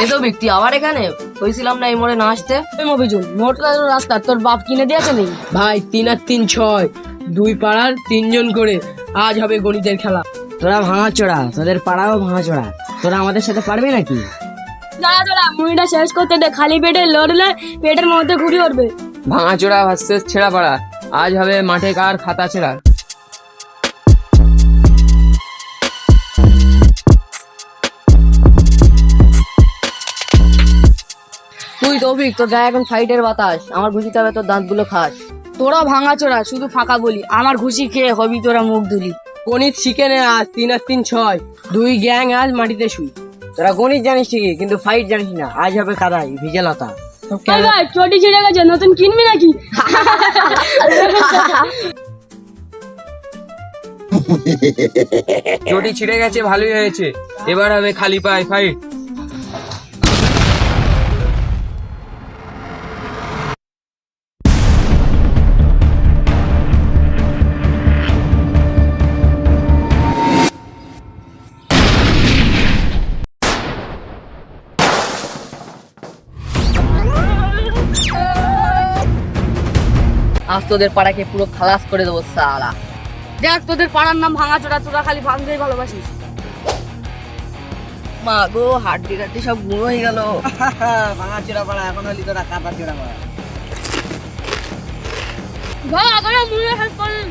এই তো ব্যক্তি আবার এখানে? কইছিলাম না এই মোড়ে না আসতে। মফিজুল মোটর রাস্তা? তোর বাপ কিনে দিয়েছে নাকি? ভাই তিন আর তিন ছয়। দুই পাড়ার তিনজন করে আজ হবে গণিতের খেলা। তোরা ভাঙাচোড়া তোদের পাড়াও ভাঙাচোড়া তোরা আমাদের সাথে পারবি নাকি? দাঁড়া দাঁড়া মুড়িটা শেষ করতে দে খালি পেটে লড়লে পেটের মধ্যে ঘুরি উঠবে ভাঙাচোড়া ভার্সেস ছেঁড়া পাড়া। আজ হবে মাঠে কার খাতা ছেঁড়া? তুই তৌফিক তোর গায়ে এখন ফাইটের বাতাস। আমার বুঝিতে হবে তোর দাঁতগুলো খাস। তোরা ভাঙা চোরা শুধু ফাঁকা বলি। আমার ঘুষি খেয়ে হবি তোরা মুখ ধুলি। গণিত শিখে নে আজ তিন আর তিন ছয়। দুই গ্যাং আজ মাটিতে শুই। তোরা গণিত জানিস ঠিকই কিন্তু ফাইট জানিস না। আজ হবে কাদাই ভিজে লতা চটি ছিঁড়ে গেছে নতুন কিনবি নাকি? চটি ছিঁড়ে গেছে ভালোই হয়েছে। এবার হবে খালি পায় ফাইট আজ তোদের পাড়াকে পুরো খালাস করে দেবো সালা। দেখ তোদের পাড়ার নাম ভাঙা চোরা তোরা খালি ভাঙতেই ভালোবাসিস। মা গো হাড্ডি টাড্ডি সব গুঁড়ো হয়ে গেল। ভাঙা চোরা পাড়া এখন হলি তোরা কাদা চোরা পাড়া মুড়ি হেল্প করেন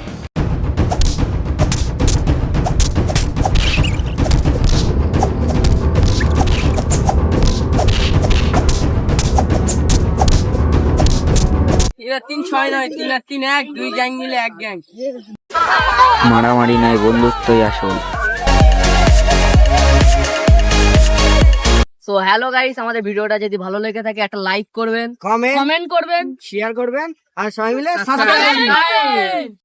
তিন তিন ছয় নয় তিন আর তিন এক দুই গ্যাং মিলে এক গ্যাং। মারামারি নাই বন্ধুত্বই আসল। সো হ্যালো গাইস আমাদের ভিডিওটা যদি ভালো লেগে থাকে একটা লাইক করবেন কমেন্ট কমেন্ট করবেন। শেয়ার করবেন আর সবাই মিলে Subscribe.